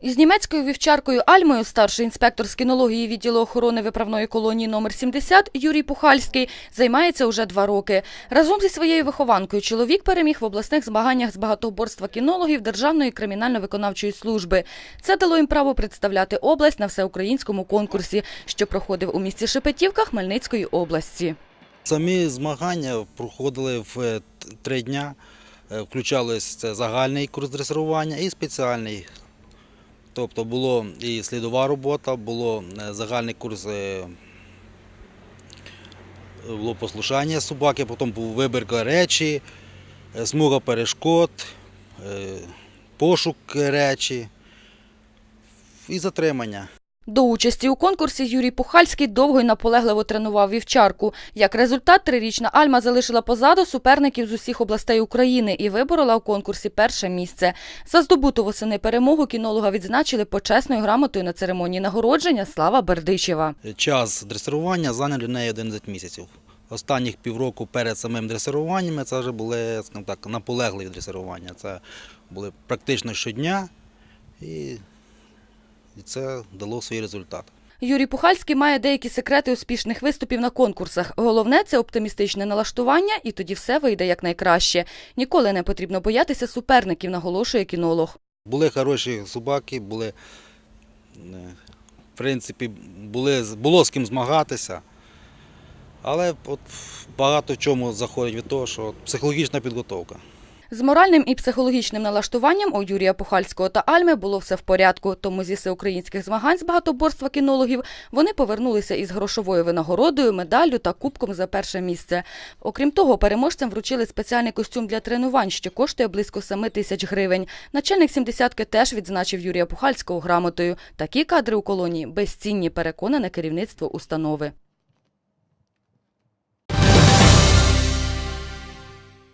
Із німецькою вівчаркою Альмою старший інспектор з кінології відділу охорони виправної колонії номер 70 Юрій Пухальський займається уже два роки. Разом зі своєю вихованкою чоловік переміг в обласних змаганнях з багатоборства кінологів Державної кримінально-виконавчої служби. Це дало їм право представляти область на всеукраїнському конкурсі, що проходив у місті Шепетівка Хмельницької області. Самі змагання проходили в е, три дня. Е, Включались загальний курс дресирування і спеціальний. Тобто було і слідова робота, було е, загальний курс е, було послушання собаки, потім був вибірка речі, е, смуга перешкод, пошук речі і затримання. До участі у конкурсі Юрій Пухальський довго й наполегливо тренував вівчарку. Як результат, трирічна Альма залишила позаду суперників з усіх областей України і виборола у конкурсі перше місце. За здобуту восени перемогу кінолога відзначили почесною грамотою на церемонії нагородження Слава Бердичева. Час дресирування зайняв для неї 11 місяців. Останніх півроку перед самим дресируванням це вже були, так, наполегливі дресирування. Це були практично щодня, і, і це дало свій результат. Юрій Пухальський має деякі секрети успішних виступів на конкурсах. Головне це оптимістичне налаштування, і тоді все вийде якнайкраще. Ніколи не потрібно боятися суперників, наголошує кінолог. Були хороші собаки, були, е, в принципі, були, було з ким змагатися. Але от багато в чому заходить від того, що от психологічна підготовка. З моральним і психологічним налаштуванням у Юрія Пухальського та Альми було все в порядку. Тому зі всеукраїнських змагань з багатоборства кінологів вони повернулися із грошовою винагородою, медаллю та кубком за перше місце. Окрім того, переможцям вручили спеціальний костюм для тренувань, що коштує близько 7 тисяч гривень. Начальник сімдесятки теж відзначив Юрія Пухальського грамотою. Такі кадри у колонії безцінні, переконане керівництво установи.